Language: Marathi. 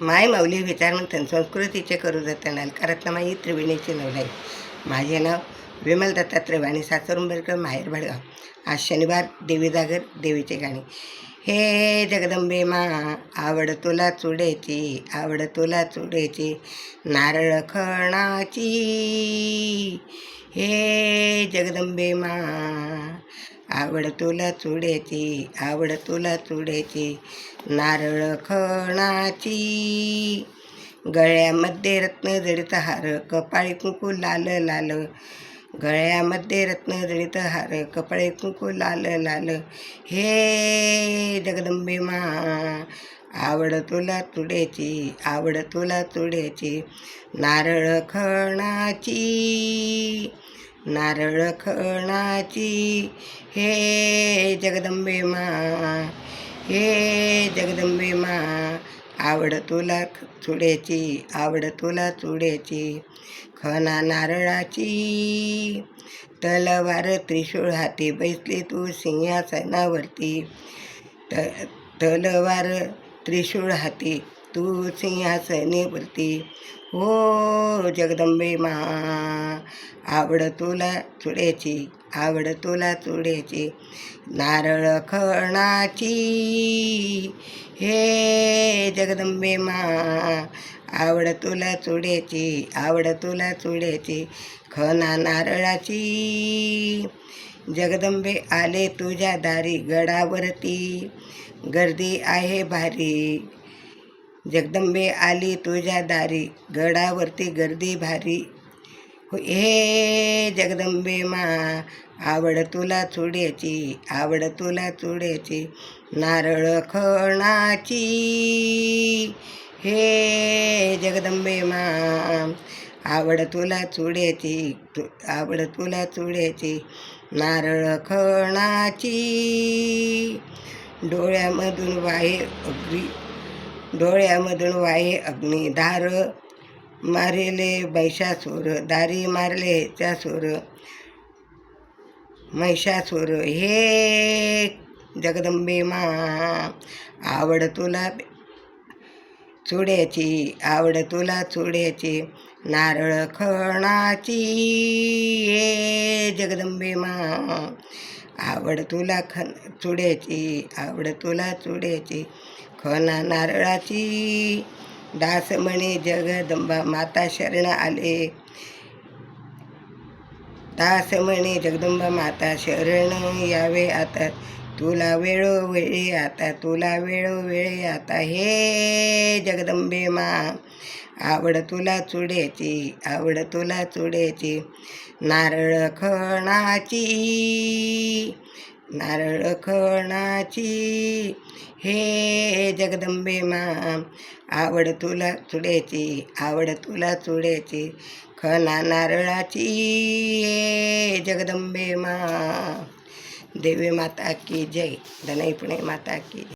माय माऊली विचार म्हणतात संस्कृतीचे करू जतन अलकारत्नमाई त्रिवेणीचे नवलाई माझे नाव विमल दत्तात्रय आणि सासरुंबरकर माहेर भडगाव. आज शनिवार देवी जागर देवीचे गाणे. हे जगदंबे मा आवड तुला चुडेची आवड तुला चुडेची नारळ खणाची. हे जगदंबे मा आवड तुला चुड्याची आवड तुला चुड्याची नारळ खणाची. गळ्यामध्ये रत्न जडित हार कपाळी कुंकू लाल लाल. गळ्यामध्ये रत्न जडित हार कपाळी कुंकू लाल लाल. हे जगदंबे मा आवड तुला चुड्याची आवड तुला चुड्याची नारळ खणाची. नारळ खणाची. हे जगदंबे मा हे जगदंबे मा आवड तुला चुड्याची आवड तुला चुड्याची खना नारळाची. तलवार त्रिशूळ हाती बैसली तू सिंहासनावरती. त तलवार त्रिशूळ हाती तू सिंहासनेवरती हो जगदंबे मा आवड तुला चुड्याची आवड तुला चुड्याची नारळ खणाची हे जगदंबे मा आवड तुला चुड्याची आवड तुला चुड्याची खना नारळाची जगदंबे आले तुझ्या दारी गडावरती. गर्दी आहे भारी जगदंबे आली तुझ्या दारी गडावरती गर्दी भारी. हो, हे जगदंबे मा आवड तुला चुड्याची आवड तुला चुड्याची नारळ खणाची. हे जगदंबे मा आवड तुला चुड्याची तु आवड तुला चुड्याची नारळ खणाची. डोळ्यामधून वाहे डोळ्यामधून डोळ्यामधून अग्नी. धार मारिले बैशासूर दारी मारले त्यासूर महिषासूर. हे जगदंबे मा आवड तुला चुड्याची आवड तुला चुड्याची. नारळ खणाची हे जगदंबे मा आवड तुला खन चुड्याची आवड तुला चुड्याची. खना नारळाची दासमणी जगदंबा माता शरण आले. दासमणी जगदंबा माता शरण यावे आता. तुला वेळोवेळी आता तुला वेळोवेळी आता. हे जगदंबे मा आवड तुला चुड्याची आवड तुला चुड्याची नारळ खणाची नारळ खणाची हे जगदंबे मा आवड तुला चुड्याची आवड तुला चुड्याची खना नारळाची हे जगदंबे मा देवी माता की जय. धनई पुणे माता की